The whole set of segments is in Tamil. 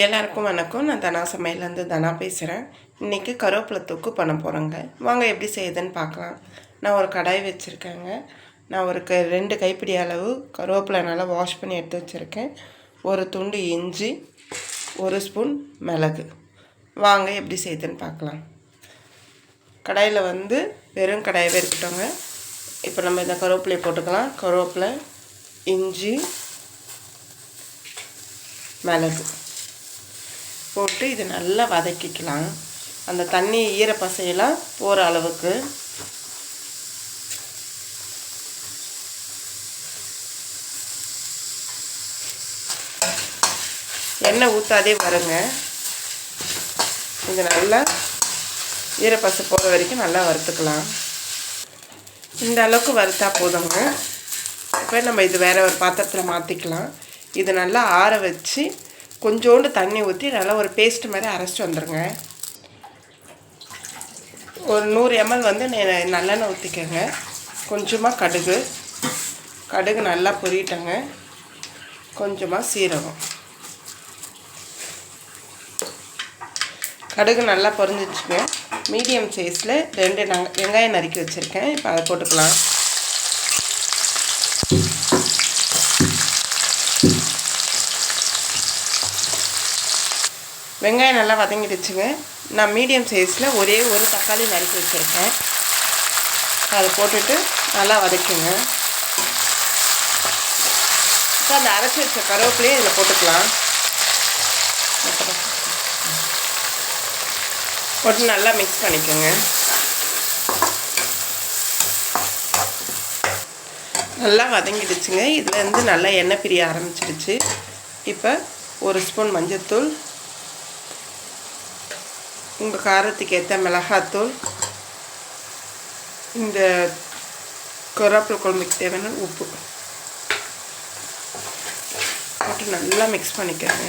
எல்லாருக்கும் வணக்கம். நான் தனா சமையலேருந்து தனா பேசுகிறேன். இன்றைக்கி கருவேப்பிலை தொக்கு பண்ண போகிறேங்க. வாங்க எப்படி செய்யுதுன்னு பார்க்கலாம். நான் ஒரு கடாய் வச்சுருக்கேங்க. நான் ஒரு க ரெண்டு கைப்பிடி அளவு கருவேப்பிலை நல்லா வாஷ் பண்ணி எடுத்து வச்சுருக்கேன். ஒரு துண்டு இஞ்சி ஒரு ஸ்பூன் மிளகு. வாங்க எப்படி செய்யுதுன்னு பார்க்கலாம். கடாயில் வந்து வெறும் கடாயவே இருக்கட்டோங்க இப்போ நம்ம இந்த கருவேப்பிலையை போட்டுக்கலாம். கருவேப்பிலை இஞ்சி மிளகு. போட்டு இது நல்லா வதக்கிக்கலாம். அந்த தண்ணி ஈரப்பசையெல்லாம் போகிற அளவுக்கு. எண்ணெய் ஊற்றாதே வருங்க இது நல்லா ஈரப்பசை போகிற வரைக்கும் நல்லா வறுத்துக்கலாம். இந்த அளவுக்கு வறுத்தா போதுங்க. இப்போ நம்ம இது வேறு ஒரு பாத்திரத்தில் மாற்றிக்கலாம் இது நல்லா ஆற வச்சு கொஞ்சோண்டு தண்ணி ஊற்றி நல்லா ஒரு பேஸ்ட் மாதிரி அரைச்சிட்டு வந்துடுங்க ஒரு நூறு எம்எல் வந்து நல்லெண்ணெய் ஊற்றிக்கங்க கொஞ்சமாக கடுகு. கடுகு நல்லா பொரியட்டங்க கொஞ்சமாக சீரகம். கடுகு நல்லா பொரிஞ்சிச்சுங்க. மீடியம் சைஸில் ரெண்டு நங்க வெங்காயம் நறுக்கி வச்சுருக்கேன். இப்போ அதை போட்டுக்கலாம். வெங்காயம் நல்லா வதங்கிடுச்சுங்க. நான் மீடியம் சைஸில் ஒரே ஒரு தக்காளி நறுக்கி வச்சுருக்கேன். அதை போட்டுட்டு நல்லா வதக்குங்க. இப்போ அந்த அரைச்சி வச்ச கருவேப்பிலையும் இதில் போட்டுக்கலாம். போட்டு நல்லா மிக்ஸ் பண்ணிக்கோங்க. நல்லா வதங்கிடுச்சுங்க. இதுலேருந்து நல்லா எண்ணெய் பிரிய ஆரம்பிச்சிடுச்சு. இப்போ ஒரு ஸ்பூன் மஞ்சத்தூள் உங்கள் காரத்துக்கு ஏற்ற மிளகாத்தூள் இந்த கருவேப்பிலை குழம்புக்கு தேவையான உப்பு. போட்டு நல்லா மிக்ஸ் பண்ணிக்கோங்க.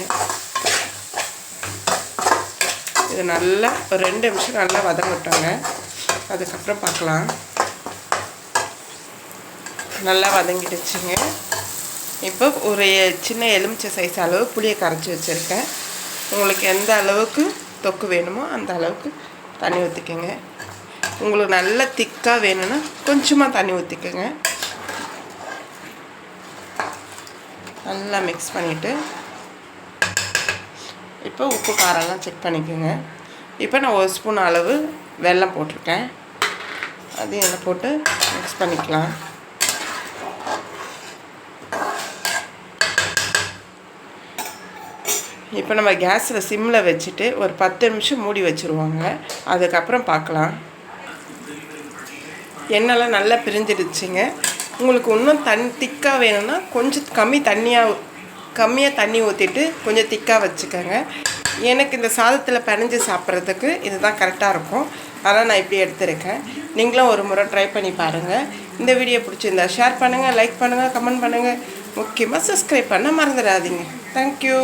இது நல்லா ஒரு ரெண்டு நிமிஷம் நல்லா வதங்கட்டோங்க அதுக்கப்புறம் பார்க்கலாம். நல்லா வதங்கிடுச்சுங்க. இப்போ ஒரு சின்ன எலுமிச்சை சைஸ் அளவு புளியை கரைச்சி வச்சுருக்கேன். உங்களுக்கு எந்த அளவுக்கு தொக்கு வேணுமோ அந்த அளவுக்கு தண்ணி ஊற்றிக்கோங்க உங்களுக்கு நல்ல திக்காக வேணும்னா கொஞ்சமாக தண்ணி ஊற்றிக்கோங்க நல்லா மிக்ஸ் பண்ணிவிட்டு இப்போ உப்பு காரம்லாம் செக் பண்ணிக்கோங்க. இப்போ நான் ஒரு ஸ்பூன் அளவு வெல்லம் போட்டிருக்கேன். அதையும் இதில் போட்டு மிக்ஸ் பண்ணிக்கலாம். இப்போ நம்ம கேஸில் சிம்மில் வச்சுட்டு ஒரு பத்து நிமிஷம் மூடி வச்சுருவாங்க. அதுக்கப்புறம் பார்க்கலாம். எண்ணெய்லாம் நல்லா பிரிஞ்சிடுச்சுங்க. உங்களுக்கு இன்னும் தண் திக்காக வேணும்னா கொஞ்சம் கம்மி தண்ணியாக கம்மியாக தண்ணி ஊற்றிட்டு கொஞ்சம் திக்காக வச்சுக்கோங்க. எனக்கு இந்த சாதத்தில் பிணைஞ்சு சாப்பிட்றதுக்கு இதுதான் கரெக்டாக இருக்கும். அதனால் நான் இப்படி எடுத்திருக்கேன். நீங்களும் ஒரு முறை ட்ரை பண்ணி பாருங்கள் இந்த வீடியோ பிடிச்சிருந்தா ஷேர் பண்ணுங்கள் லைக் பண்ணுங்கள் கமெண்ட் பண்ணுங்கள் முக்கியமாக சப்ஸ்கிரைப் பண்ண மறந்துடாதீங்க. தேங்க்யூ